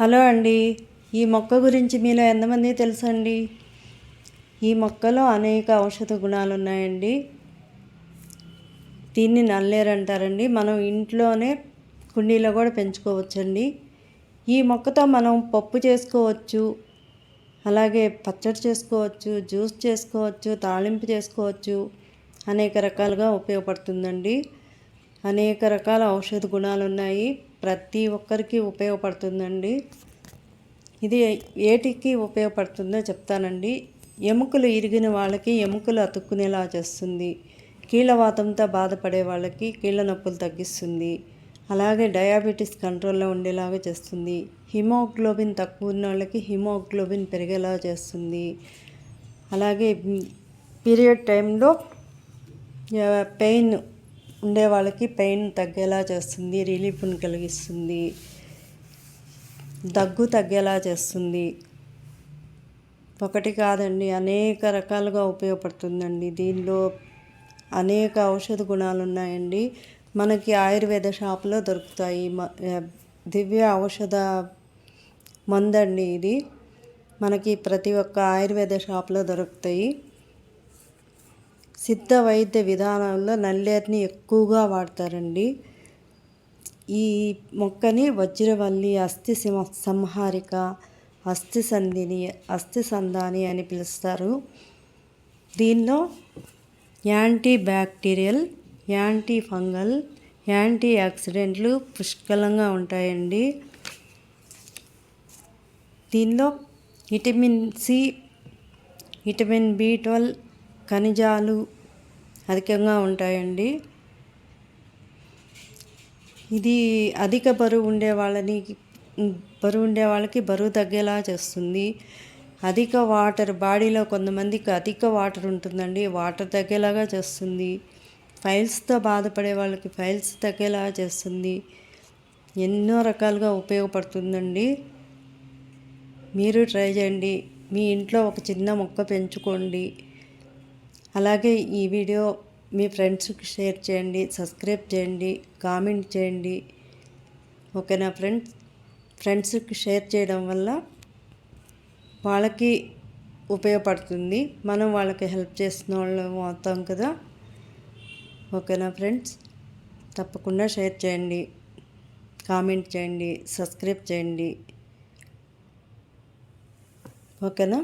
Hello అండి. ఈ మొక్క గురించి మీలో ఎంతమంది తెలుసండి? ఈ మొక్కలో అనేక ఔషధ గుణాలు ఉన్నాయండి దీన్ని నల్లేరు అంటారండి మనం ఇంట్లోనే కుండీలో కూడా పెంచుకోవచ్చండి. ఈ మొక్కతో మనం పప్పు చేసుకోవచ్చు అలాగే పచ్చడి చేసుకోవచ్చు జ్యూస్ చేసుకోవచ్చు తాళింపు చేసుకోవచ్చు. అనేక రకాలుగా ఉపయోగపడుతుందండి. అనేక రకాల ఔషధ గుణాలు ఉన్నాయి ప్రతి ఒక్కరికి ఉపయోగపడుతుందండి. ఇది ఏటికి ఉపయోగపడుతుందో చెప్తానండి. ఎముకలు ఇరిగిన వాళ్ళకి ఎముకలు అతుక్కునేలా చేస్తుంది. కీళ్ళవాతంతో బాధపడే వాళ్ళకి కీళ్ళ నొప్పులు తగ్గిస్తుంది. అలాగే డయాబెటీస్ కంట్రోల్లో ఉండేలాగా చేస్తుంది. హిమోగ్లోబిన్ తక్కువ ఉన్న వాళ్ళకి హిమోగ్లోబిన్ పెరిగేలా చేస్తుంది. అలాగే పీరియడ్ టైంలో పెయిన్ ఉండే వాళ్ళకి పెయిన్ తగ్గేలా చేస్తుంది రిలీఫ్ని కలిగిస్తుంది దగ్గు తగ్గేలా చేస్తుంది. ఒకటి కాదండి అనేక రకాలుగా ఉపయోగపడుతుందండి. దీనిలో అనేక ఔషధ గుణాలు ఉన్నాయండి. మనకి ఆయుర్వేద షాపులో దొరుకుతాయి. మ- దివ్య ఔషధ మందండి ఇది. మనకి ప్రతి ఒక్క ఆయుర్వేద షాప్లో దొరుకుతాయి. సిద్ధ వైద్య విధానంలో నల్లేరుని ఎక్కువగా వాడతారండి. ఈ మొక్కని వజ్రవల్లి అస్థి సింహ- సంహారిక అస్థి సంధిని అస్థి సంధాని అని పిలుస్తారు. దీనిలో anti bacterial anti fungal anti ఆక్సిడెంట్లు పుష్కలంగా ఉంటాయండి. దీనిలో vitamin C vitamin B twelve ఖనిజాలు అధికంగా ఉంటాయండి. ఇది అధిక బరువు ఉండే వాళ్ళని బరువు ఉండే వాళ్ళకి బరువు తగ్గేలా చేస్తుంది. అధిక వాటర్ బాడీలో కొంతమందికి అధిక వాటర్ ఉంటుందండి. వాటర్ తగ్గేలాగా చేస్తుంది. ఫైల్స్తో బాధపడే వాళ్ళకి ఫైల్స్ తగ్గేలా చేస్తుంది. ఎన్నో రకాలుగా ఉపయోగపడుతుందండి. మీరు ట్రై చేయండి. మీ ఇంట్లో ఒక చిన్న మొక్క పెంచుకోండి. అలాగే ఈ వీడియో మీ ఫ్రెండ్స్కి షేర్ చేయండి సబ్స్క్రైబ్ చేయండి కామెంట్ చేయండి. ఓకేనా ఫ్రెండ్స్? ఫ్రెండ్స్కి షేర్ చేయడం వల్ల వాళ్ళకి ఉపయోగపడుతుంది. మనం వాళ్ళకి హెల్ప్ చేసిన వాళ్ళం అవుతాం కదా? ఓకేనా ఫ్రెండ్స్? తప్పకుండా షేర్ చేయండి కామెంట్ చేయండి సబ్స్క్రైబ్ చేయండి. ఓకేనా?